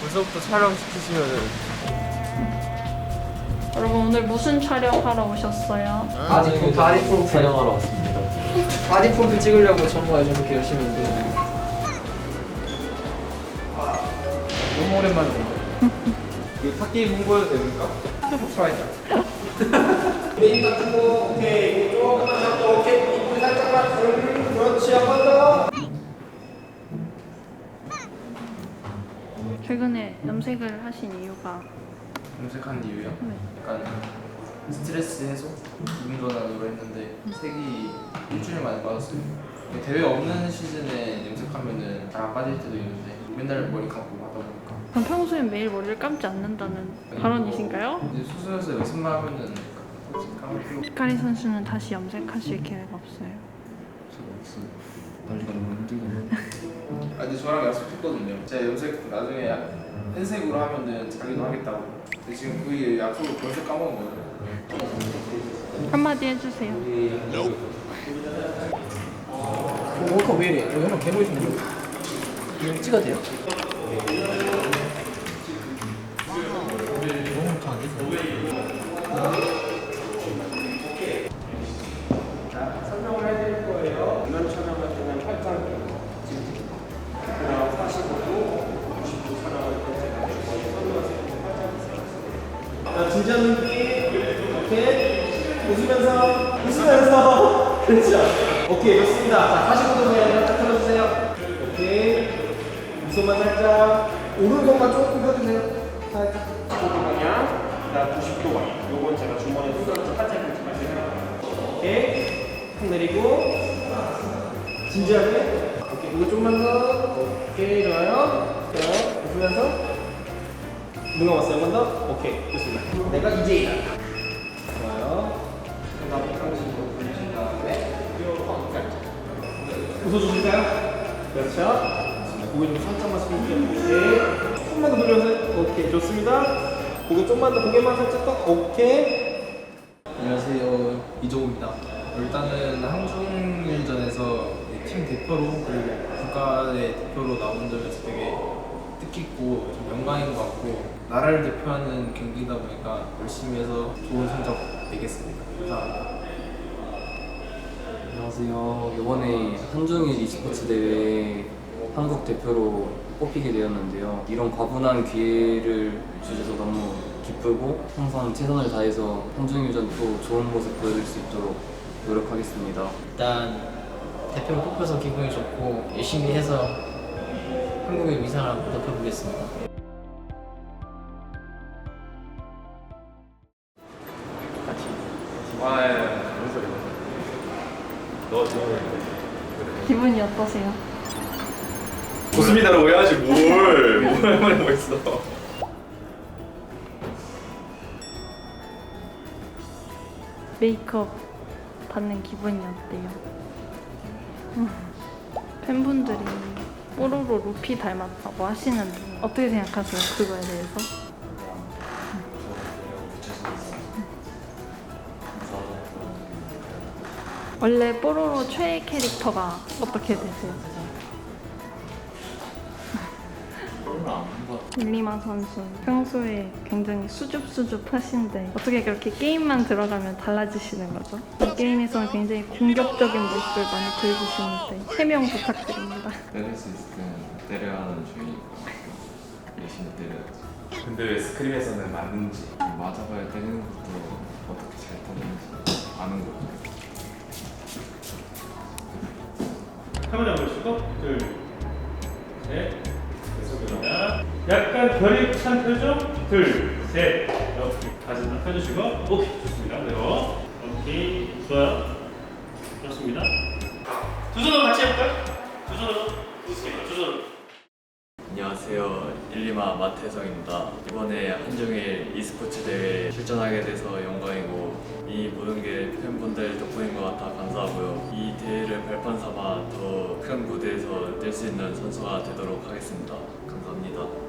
벌써부터 촬영 시키시면은 여러분 오늘 무슨 촬영하러 오셨어요? 아직 그 바디 프로필 촬영하러 왔습니다. 바디 프로필 찍으려고 정말 저렇게 열심히 했는데 너무 오랜만에 본 거예요. 그 탁게임 홍보해도 됩니까? 트라이다. 최근에 염색을 하신 이유가 염색한 이유요? 네. 약간 스트레스 해소? 기분 전환으로 했는데 색이 일주일 만에 빠졌어요 대회 없는 시즌에 염색하면은 잘 안 빠질 때도 있는데 맨날 머리 감고 하다 보니까 그럼 평소엔 매일 머리를 감지 않는다는 발언이신가요? 이제 수술해서 연습만 하면은 솔직히 감을 필요 히카리 선수는 다시 염색하실 계획 없어요. 없어요 관리가 너무 힘들거든요 아 근데 저랑 약속했거든요 제가 염색 나중에 흰색으로 하면은 자기도 하겠다고 근데 지금 그 약속을 벌써 까먹은 거예요 한마디 해주세요. 워커 왜 이래? 저 형은 개보이 좀 줘. 이거 찍어도 돼요? 눈빛. 오케이. 웃으면서. 웃으면서. 그렇죠. 오케이, 좋습니다. 자, 45도 방향 딱 틀어주세요. 오케이. 미소만 살짝. 오른손만 조금 펴주세요. 살짝. 15도 방향. 그 다음 90도 방향. 요건 제가 주머니에 손으로 살짝 이렇게 마세요. 오케이. 손 내리고. 진지하게. 오케이. 이거 좀만 더. 오케이, 좋아요. 누가 왔어요? 한 번 더? 오케이, 좋습니다. 내가 이제이다. 좋아요. 웃어주실까요? 그렇죠. 고개 좀 살짝만 숙일게요. 오케이. 조금만 더 돌려서 오케이, 좋습니다. 고개 좀만 더, 고개만 살짝 더. 오케이. 안녕하세요 이종우입니다 일단은 한중일전에서 팀 대표로 그리고 국가의 대표로 나온 점에서 되게 뜻깊고 좀 영광인 것 같고 나라를 대표하는 경기다 보니까 열심히 해서 좋은 성적 내겠습니다 감사합니다 안녕하세요. 이번에 한중일 e스포츠 대회 한국 대표로 뽑히게 되었는데요. 이런 과분한 기회를 주셔서 너무 기쁘고 항상 최선을 다해서 한중일전 또 좋은 모습 보여줄 수 있도록 노력하겠습니다. 일단 대표로 뽑혀서 기분이 좋고 열심히 해서 한국의 위상을 한번 높여보겠습니다. 기분이 어떠세요? 좋습니다라고 해야지 뭘. 뭘 말하고 있어. 메이크업 받는 기분이 어때요? 음, 팬분들이 뽀로로 루피 닮았다고 하시는데 어떻게 생각하세요? 그거에 대해서? 원래 뽀로로 최애 캐릭터가 어떻게 되세요? 릴리마 선수 평소에 굉장히 수줍수줍 하신데 어떻게 그렇게 게임만 들어가면 달라지시는 거죠? 이 게임에서는 굉장히 공격적인 모습을 많이 보여주시는데 해명 부탁드립니다. 때릴 수 있을 때는 때려야 하는 중이니까 열심히 때려야지 근데 왜 스크림에서는 맞는지. 맞아봐야 때리는 것도 어떻게 잘 때리는지 아는 거죠 카메라 보시고 둘, 셋, 계속입니다. 약간 결이 찬 표정. 둘, 셋, 이렇게 다시 한번 펴주시고 오케이 좋습니다. 그대로 오케이 좋아요. 좋습니다. 두 손으로 같이 해볼까요? 두 손으로. 안녕하세요. 일리마 마태성입니다. 이번에 한중일 e스포츠 대회에 출전하게 돼서 영광이고 이 모든 게 팬분들 덕분인 것 같아 감사하고요. 이 대회를 발판 삼아 더 큰 무대에서 뛸 수 있는 선수가 되도록 하겠습니다. 감사합니다